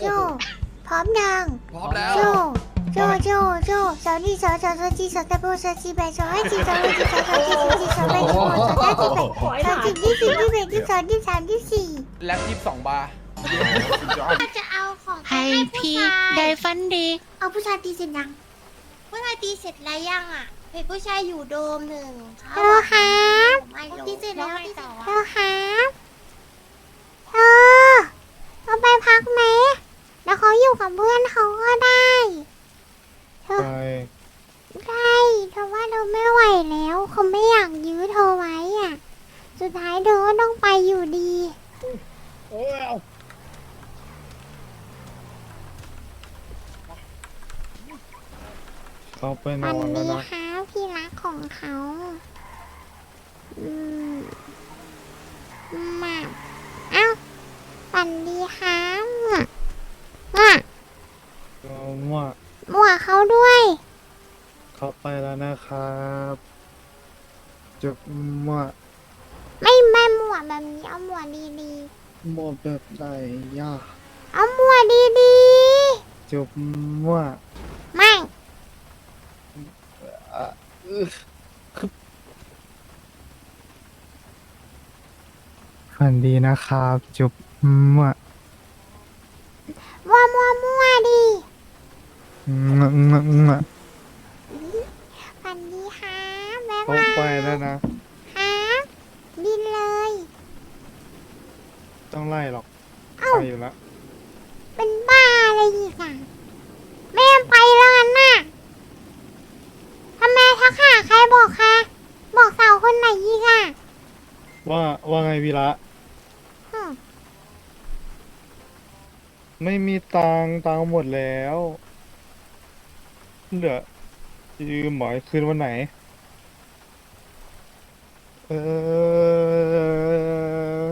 โจ พร้อมยังพร้อมแล้ว โจ โจ โจ โจสาวนี่สาวสาวสาวจีสาวตะโบสาวจีแบสาวให้จีสาวให้จีสาวสาวจีสาวจีสาวแบสาวสาวจีแบสาวจีที่สี่ที่แบที่สองที่สามที่สี่แล็บยี่สิบสองบาร์ถ้าจะเอาของให้พี่ได้ฟันดี เอาผู้ชายตีเสร็จยังผู้ชายตีเสร็จแล้วยังอะเป็นผู้ชายอยู่โดมหนึ่งเธอครับตีเสร็จแล้วตีเสร็จแล้วเธอครับเธอเราไปพักไหม แล้วเขาอยู่กับเพื่อนเขาก็ได้เธอไปได้เธอว่าเราไม่ไหวแล้วเขาไม่อยากยื้อเธอไว้อะ สุดท้ายเธอก็ต้องไปอยู่ดี โอ้ยเอาเขาไปนวัอนนแล้วนี้นะค่ะพี่รักของเขาอืมมาเอ้าฝันดีค่ะมั่ว มั่วก็ว่ามั่วเขาด้วย เขาไปแล้วนะครับจุบว่าไม่ไม่มั่วแบบนี้เอามั่วดีหมดแบบไหนย่าๆ เอามั่วดีจุบว่าๆไม่อะอึ๊ะคึบฝันดีนะครับจุบว่ามั่ว มั่วมั่วดีงะงะงะฝันดีค่ะบ๊ายเขาบายไปแล้วนะ ครับบินเลย ต้องไล่หรอก เอ้า ไปอยู่แล้ว เป็นบ้าอะไรอีกอะแม่ไปแล้วกันน่ะทำไมทักหาใครบอกคะ บอกสาวคนไหนอีกอะว่าว่าไงวีระ ไม่มีตังค์ตังค์หมดแล้ว เหลือยืมหมอยคืนวันไหน เออ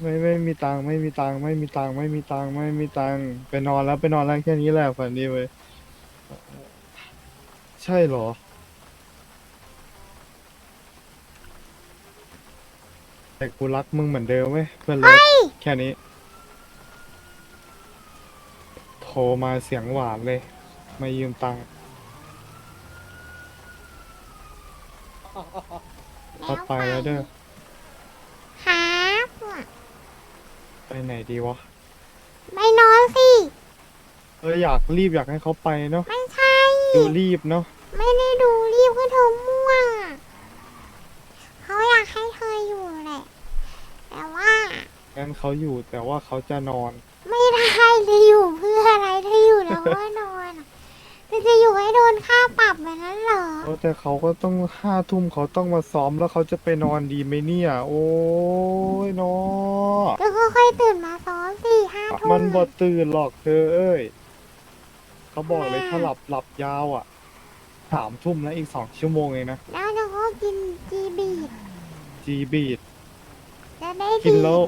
ไม่ไม่มีตังค์ไม่มีตังค์ไม่มีตังค์ไม่มีตังค์ไม่มีตังค์ไปนอนแล้วไปนอนแล้วแค่นี้แหละฝันดีเว้ยใช่เหรอ แต่กูรักมึงเหมือนเดิมเว้ยเพื่อนเลิฟแค่นี้ โทรมาเสียงหวานเลย มายืมตังค์ก็ไปแล้วเด้อครับไปไหนดีวะ ไปนอนสิ เอออยากรีบอยากให้เขาไปเนาะไม่ใช่ ดูรีบเนาะไม่ได้ดูรีบก็เธอม่วงอะเขาอยากให้เธออยู่แหละ แต่ว่า งั้นเขาอยู่แต่ว่าเขาจะนอน ไม่ได้จะอยู่เพื่ออะไรเธออยู่ แล้วก็นอนอะเธอจะอยู่ให้โดนค่าปรับแบบนั้นเหรอเออแต่เขาก็ต้องห้าทุ่มเขาต้องมาซ้อมแล้วเขาจะไปนอนดีไหมเนี่ย โอ้ยเนาะก็ค่อยๆตื่นมาซ้อมสี่ห้าทุ่มมันบ่ตื่นหรอกเธอเอ้ยเขาบอกเลยถ้าหลับหลับยาวอะสามทุ่มแล้วอีกสองชั่วโมงเองนะแล้วเธอก็กินจีบีดจีบีดจะได้กินดีแล้ว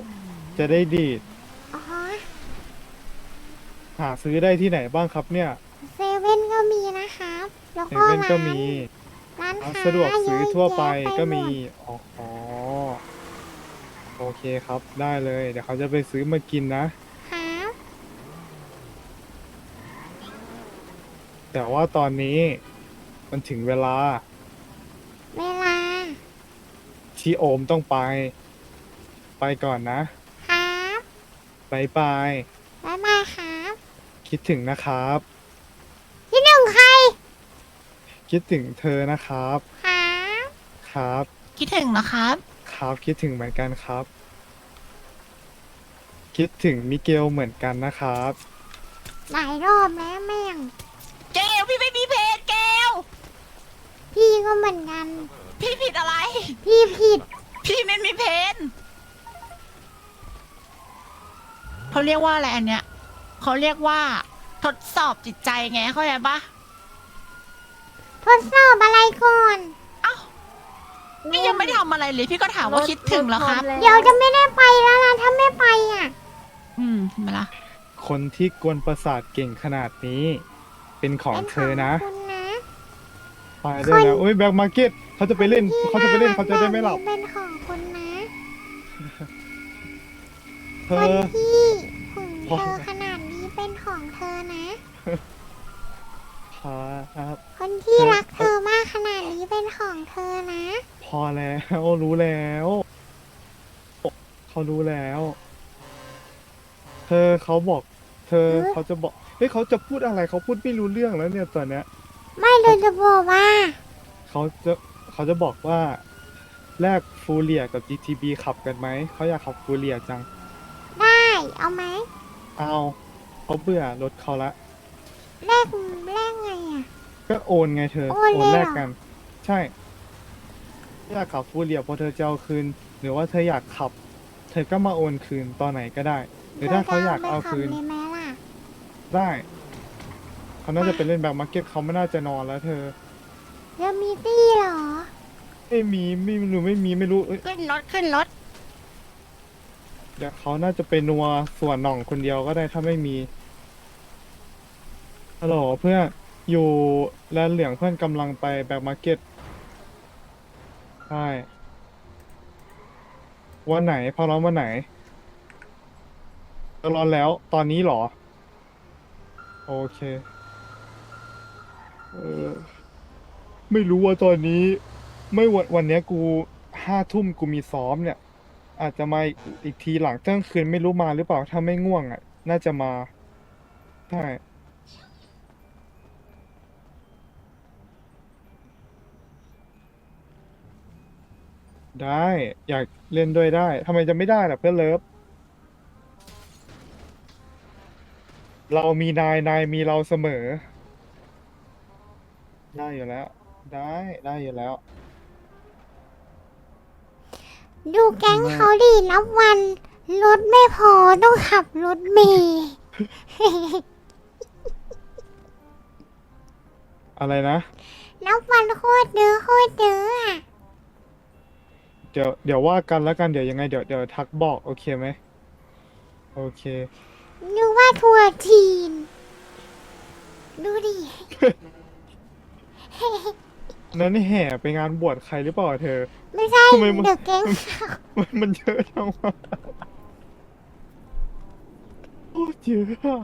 จะได้ดีด หาซื้อได้ที่ไหนบ้างครับเนี่ยเซเว่นก็มีนะครับ แล้วเซก็เว่นร้านก็มีร้านร้านค้าสะดวกซื้อทั่วไปเยอะแยะก็มีหดอ๋ออ๋อโอเคครับได้เลย เดี๋ยวเขาจะไปซื้อมากินนะ ครับแต่ว่าตอนนี้มันถึงเวลาเวลาที่โอมต้องไป ไปก่อนนะครับ บายบาย บ๊ายบายครับ คิดถึงนะครับ ที่หนึ่งใครคิดถึงเธอนะครับครับครับ คิดถึงนะครับ ครับคิดถึงเหมือนกันครับ คิดถึงมิเกลเหมือนกันนะครับ หลายรอบแล้วแม่ง เกลพี่ไม่มีเพจเกลพี่ก็เหมือนกัน พี่ผิดอะไร พี่ผิด พี่ไม่มีเพนเขาเรียกว่าอะไรอันเนี้ยเขาเรียกว่า ทดสอบจิตใจไงเข้าใจปะทดสอบอะไรก่อน เอ้าพี่ยังไม่ทำอะไรเลยพี่ก็ถามว่าคิดถึงแล้วครับ เดี๋ยวจะไม่ได้ไปแล้วนะถ้าไม่ไปอะ อืมเห็นไหมล่ะคนที่กวนประสาทเก่งขนาดนี้ เป็นของเป็นเธอนะคุณนะ ไปได้แล้วโอ้ยแบ็คมาร์เก็ตเขาจะไปเล่นเขาจะไปเล่นเขาจะได้ไม่หลับ เป็นของคุณนะ เธคนอ ที่หุ่นพอเธอข นาดนี้เธอนะครับ คนที่เธอรักเธอมากขนาดนี้เป็นของเธอนะ พอแล้วรู้แล้วเขารู้แล้ว เธอเขาบอก เธอเอ๊ะเขาจะบอกเฮ้ยเขาจะพูดอะไรเขาพูดไม่รู้เรื่องแล้วเนี่ยตอนเนี้ยไม่เลยจะบอกว่า เขาจะเขาจะบอกว่าแลกฟูเรียกับ GTB ขับกันไหมเขาอยากขับฟูเรียจังได้ เอาไหมเอา เขาเบื่อรถเขาละ แลกแลกไงอะ ก็โอนไงเธอโอนเลยเหรอ แลกกัน ใช่อยากขับฟูเรียพอเธอจะเอาคืน หรือว่าเธออยากขับ เธอก็มาโอนคืนตอนไหนก็ได้ หรือถ้าเขาอยากเอาคืนธจะไปขับเลยไหมล่ะ ได้เขาน่าจะไปเล่นแบบมาร์เก็ตเขาไม่น่าจะนอนแล้ว เธอจะมีตี้เหรอ ไม่มีไม่หนูไม่มีไม่รู้เอ้ยขึ้นรถขึ้นรถ เดี๋ยเขาน่าจะไปนัวส่วนหน่องคนเดียวก็ได้ถ้าไม่มีฮัลโหลเพื่อนอยู่แลนเหลืองเพื่อนกำลังไปแบบมาร์เก็ตใช่วันไหนพอร้อนวันไหนจะร้อนแล้วตอนนี้เหรอ โอเคเออไม่รู้ว่าตอนนี้ ไม่วันวันเนี้ยกูห้าทุ่มกูมีซ้อมเนี่ย อาจจะมาอีกทีหลังเที่ยงคืนไม่รู้มาหรือเปล่าถ้าไม่ง่วงอะ น่าจะมาใช่ได้ อยากเล่นด้วยได้ทำไมจะไม่ได้ล่ะเพื่อนเลิฟ เรามีนายนายมีเราเสมอ ได้อยู่แล้ว ได้ได้อยู่แล้ว ดูแก๊งไม่เขาดีนับวัน รถไม่พอต้องขับรถเมย์อะไรนะ นับวันโคตรเยอะโคตรเยอะอะเดี๋ยวเดี๋ยวว่ากันแล้วกันเดี๋ยวยังไงเดี๋ยวเดี๋ยวทักบอกโอเคไหมโอเค นึกว่าทัวร์จีน ดูดิ นั้นแห่ไปงานบวชใครหรือเปล่าเธอ ไม่ใช่ทำไมมัน เด็กแก๊งมันมันเยอะจังวะโอ้เยอะอะ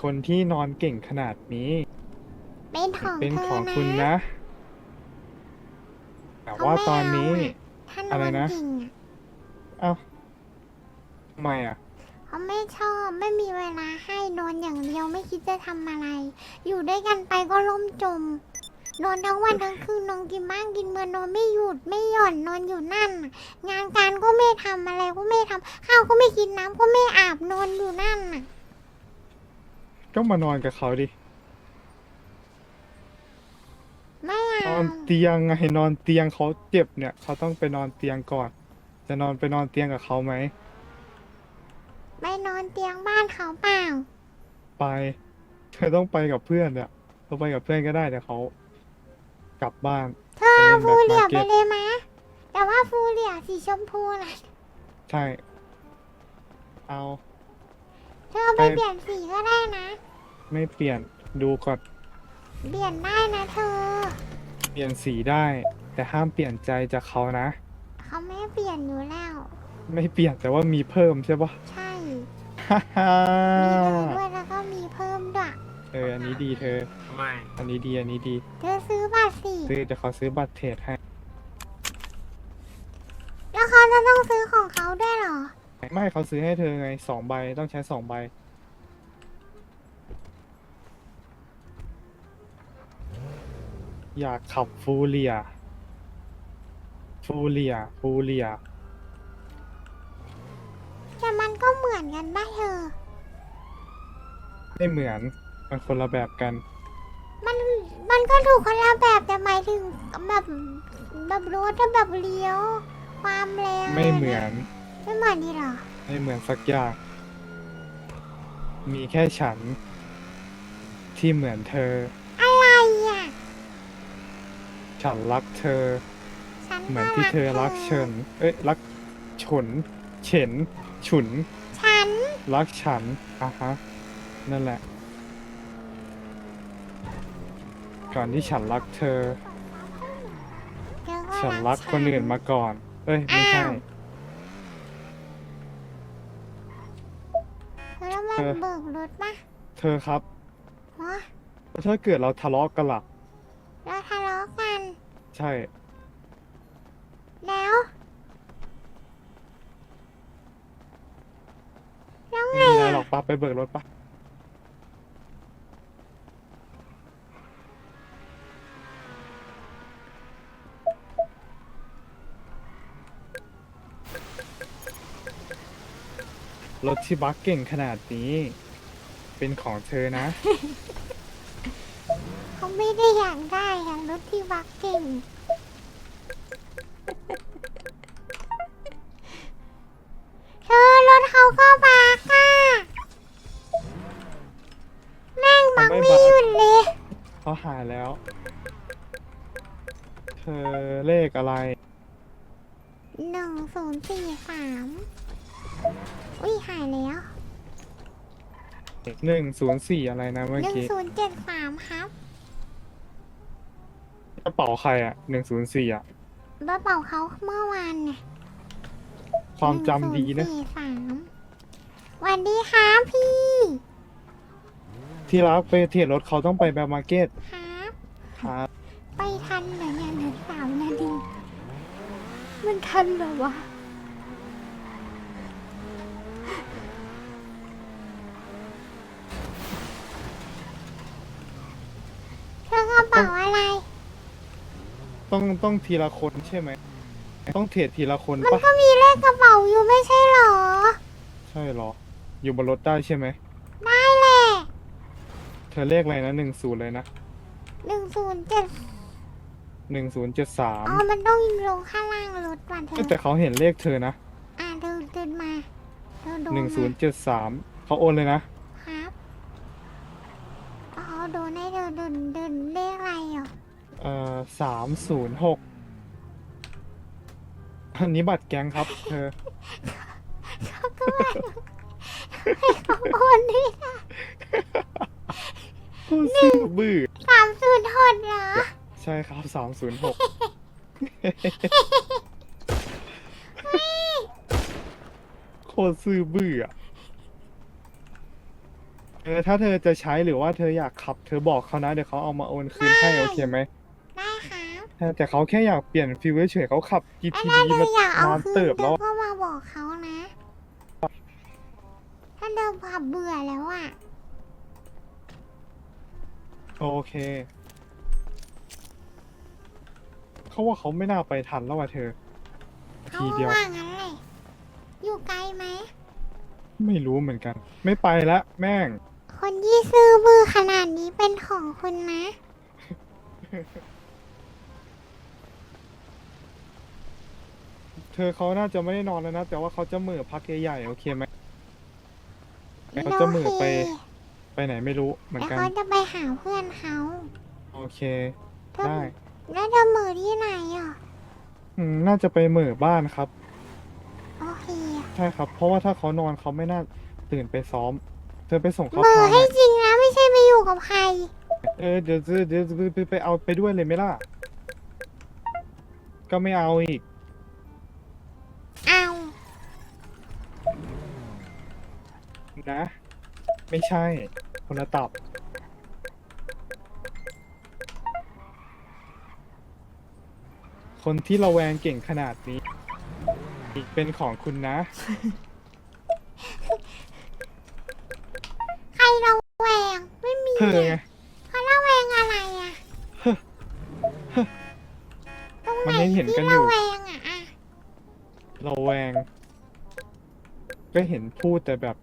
คนที่นอนเก่งขนาดนี้ เป็นของเป็นเธขอองนะคุณนะ แต่ว่าตอนนี้ ถ้านอะไรอนนะเก่งอะเอ้าทำไมอะ เขาไม่ชอบไม่มีเวลาให้นอนอย่างเดียวไม่คิดจะทำอะไร อยู่ด้วยกันไปก็ล่มจม นอนทั้งวันทั้งคืนนอนกินบ้างกินเมื่อนอนไม่หยุดไม่หย่อนนอนอยู่นั่นน่ะงานการก็ไม่ทำอะไรก็ไม่ทำข้าวก็ไม่กินน้ำก็ไม่อาบนอนอยู่นั่นน่ะก็มานอนกับเขาดิไม่เอานอนเตียงไงนอนเตียงเขาเจ็บเนี่ย เขาต้องไปนอนเตียงก่อน จะนอนไปนอนเตียงกับเขาไหม ไปนอนเตียงบ้านเขาเปล่า ไปเธอต้องไปกับเพื่อนเนี่ยเธอไปกับเพื่อนก็ได้เดี๋ยวเขากลับบ้าน เธอเอาไปฟูเล่นเหลียแบ็คมาร์เก็ตไปเลยมะ แต่ว่าฟูเหลียสีชมพูนะใช่ เอา เธอเอาไปไป เปลี่ยนสีก็ได้นะ ไม่เปลี่ยนดูก่อนเปลี่ยนได้นะเธอ เปลี่ยนสีได้ แต่ห้ามเปลี่ยนใจจากเขานะ เขาไม่เปลี่ยนอยู่แล้ว ไม่เปลี่ยนแต่ว่ามีเพิ่มใช่ปะใช่ฮ่าฮ่า มีเลยด้วยแล้วก็มีเพิ่มด้วยเอออันนี้ดีเธอ ไม่ อันนี้ดีอันนี้ดีเธอซื้อบัตรสิซื้อจะเขาซื้อบัตรเทรดให้แล้วเขาจะต้องซื้อของเขาด้วยเหรอไม่เขาซื้อให้เธอไงสองใบต้องใช้สองใบอยากขับฟูเรีย ฟูเรีย ฟูเรียแต่มัน ก็เหมือนกันป่ะเธอ ไม่เหมือนมันคนละแบบกัน มันมันก็ถูกคนละแบบแต่หมายถึงแบบแบบรถแบบเลี้ยว ความแรงไม่เหมือนไม่เหมือนดีเหรอ ไม่เหมือนสักอย่าง มีแค่ฉัน ที่เหมือนเธอ อะไรอะฉันรักเธอ ฉันเหมือนก็ที่เธอรักเฉิน เอ้ยรักฉน เฉิน ฉุน ฉัน รักฉันอะฮะ นั่นแหละ ก่อนที่ฉันรักเธอฉันรักคนอื่นมาก่อน เอ้ย ไม่ใช่ แล้มัเธอ เบิกรถปะเธอครับ ฮะถ้าเกิดเราทะเลาะกันล่ะเราทะเลาะกัน ใช่ ไรอะหรอกปะไปเบิกรถปะรถที่บักเก่งขนาดนี้ เป็นของเธอนะ เขาไม่ได้อยากได้อยากรถที่บักเก่ง เขาหายแล้ว เธอเลขอะไร หนึ่งศูนย์สี่สามอุ้ยหายแล้วหนึ่งศูนย์สี่อะไรนะหเมื่อนึ่งกี้ศูนย์เจ็ดสามครับกระเป๋าใครอะหนึ่งศูนย์สี่อะ กระเป๋าเขาเมื่อวานเนี่ยความจำดีนะ หงศูย์สี่สามสวันดีครับพี่ ที่รักไปเทรดรถเขาต้องไปแบบมาร์เก็ตครับ ครับไปทันเหรอเนี่ยเหลือสามนาทีมันทันเหรอวะเธอกระเป๋าอะไร ต้องต้องทีละคนใช่ไหม ต้องเทรดทีละคนมันปะก็มีเลขกระเป๋าอยู่ไม่ใช่เหรอ ใช่เหรอ อยู่บนรถได้ใช่ไหมได้แหละเธ อเลขอะไรนะหนึ่งศูนย์เลยนะหนึ่งศูนย์เจ็ดหนึ่งศูนย์เจ็ดสามอ๋อมันต้องลงข้างล่างรถก่อนเธอแต่เขาเห็นเลขเธอนะอ่าเดินเดินมาเดินโดนหนึ่งศูนย์มาเจ็ดสามเขาโอนเลยนะครับอ๋อโดนให้เดินเดินเดินเลขอะไรอะเอ่อสามศูนย์หกอันนี้บัตรแก๊งครับ เธอเขาก็ว่าให้เขาโอนนี่นะ ซื่อบื้อสามศูนย์หดเหรอใช่ครับสามศูนย์หกโคตรซื่อบื้ออะเออถ้าเธอจะใช้หรือว่าเธออยากขับ เธอบอกเขานะเดี๋ยวเขาเอามาโอนคืนให้ได้โอเคไหมได้ครับเออแต่เขาแค่อยากเปลี่ยนฟิลเฉยๆเขาขับไอ้ GTD นั่นเธมาออยากเอานานคืนเติบเธแล้อวก็มาบอกเขานะ ถ้าเดิมขับเบื่อแล้วอะ โอเค เขาว่าเขาไม่น่าไปทันแล้วว่ะเธอ เขาทีเดียว ว่างั้นเลยอยู่ไกลไหม ไม่รู้เหมือนกัน ไม่ไปละแม่ง คนที่ซื้อมือขนาดนี้เป็นของคุณนะ เธอเขาน่าจะไม่ได้นอนแล้วนะ แต่ว่าเขาจะเหม่อพักใหญ่ๆโอเคไหมเขาจะเหม่อไปไป ไหนไม่รู้เหมือนแล้วกัน เขาจะไปหาเพื่อนเขาโอเค เธอได้แล้วจะมือที่ไหนอะอืมน่าจะไปเหม่อบ้านครับ โอเคใช่ครับ เพราะว่าถ้าเขานอนเขาไม่น่าตื่นไปซ้อม เธอไปส่งเขามือทางให้หน่อยจริงนะไม่ใช่ไปอยู่กับใคร เออเดี๋ยวจะเดี๋ยวจะไปไปเอาไปด้วยเลยไหมล่ะ ก็ไม่เอาอีก เอานะ ไม่ใช่ คนละตับคนที่ระแวงเก่งขนาดนี้ เป็นของคุณนะ ใครระแวงไม่มีเธอไง เขาระแวงอะไรอะตรงไหนมันยังเห็นกันที่อยู่ ระแวงอะอะระแวง ก็เห็นพูดแต่แบบ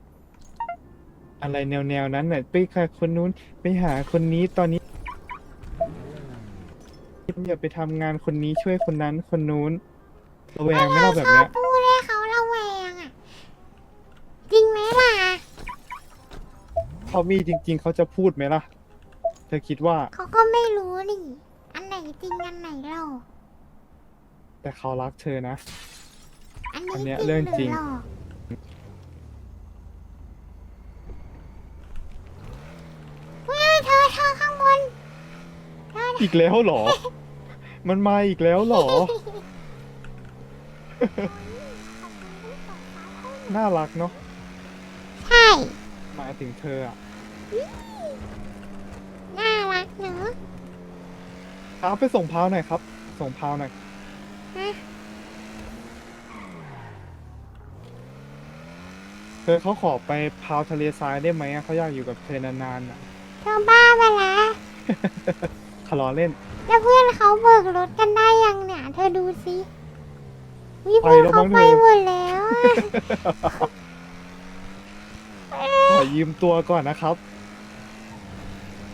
อะไรแนวๆนั้นน่ะไปค่ะคนนู้นไปหาคนนี้ตอนนี้อย่าไปทำงานคนนี้ช่วยคนนั้นคนนู้นระแวงไหม่เล่าแบบชอเนี้บยพูดให้เขาระแวงอะ จริงไหมล่ะ เขามีจริง ๆ เขาจะพูดไหมล่ะ เธอคิดว่า เขาก็ไม่รู้นี่ อันไหนจริงอันไหนหลอกแต่เขารักเธอนะ อันอันนี้เนี้ยจริงเรื่องหรืจริองหลอกเฮ้ยเธอเธอข้างบนเธ ออีกแล้วเหรอ มันมาอีกแล้วเหรอ น่ารักเนาะ ใช่มาายถึงเธออะน่ารักเนอะครับไปส่งพาวหน่อยครับ ส่งพาวหน่อย ฮะเธอเขาขอไปพาวทะเลทรายได้ไหมอะเขาอยากอยู่กับเธอนานๆอะเธอบ้าไปละ ขอล้อเล่น แล้วเพื่อนเขาเบิกรถกันได้ยังเนี่ย เธอดูสิวิไปเพื่อนแล้วเขามั้งไปเธอหมดแล้วอะขอยืมตัวก่อนนะครับ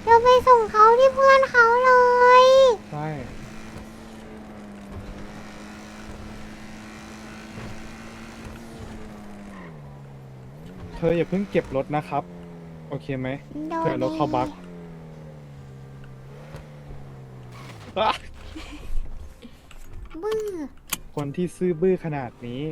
เธอไปส่งเขาที่เพื่อนเขาเลยใช่เธออย่าเพิ่งเก็บรถนะครับ โอเคไหมโดเผื่อรถเข้าบักอะ บื้อคนที่ซื่อบื้อขนาดนี้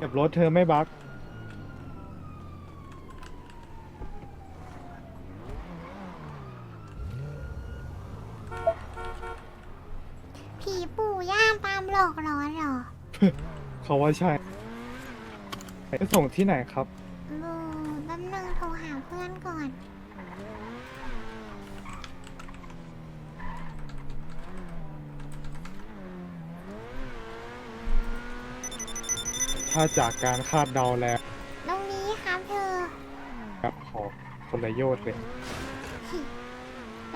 เก็บรถเธอไม่บักผีปู่ย่าตามหลอกหลอนเหรอ เขาว่าใช่ไปส่งที่ไหนครับ บูแป๊บนึงโทรหาเพื่อนก่อน ถ้าจากการคาดเดาแล้วตรงนี้ครับเธอครับขอคนละโยชน์เลย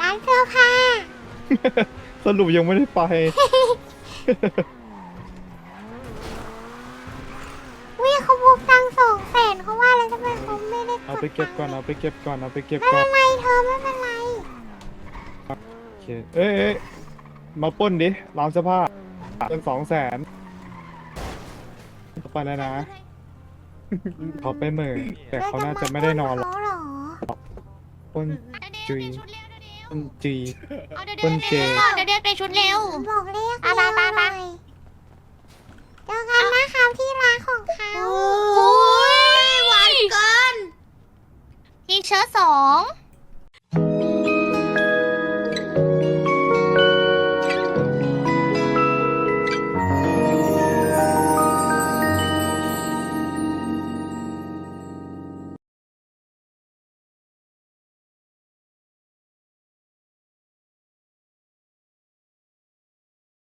ร้านเสื้อผ้าสรุปยังไม่ได้ไป วิเขาบุกตังค์สองแสนเขาว่าแล้วทำไมเขาไม่ได้เอาไปเก็บก่อนเอาไปเก็บก่อน เอาไปเก็บไม่ก่อเป็นนไรเธอไม่เป็นไร โอเคเอ้ยเอ้ยมาปล้นดิร้านเสื้อผ้าเป็นสองแสนเขา ไปแล้วนะเขาไปเมื่อแต่เขาน่าจะไม่ได้นอนหรอกปนจีปคนจีคนเจเดี๋ยวเดี๋ยวไปชุดเร็ว บอกเรียกไปเวหน่ยเจอกันนะครับที่ร้านของเขาโอ้ยหวานเกินทีเชิ้ตสอง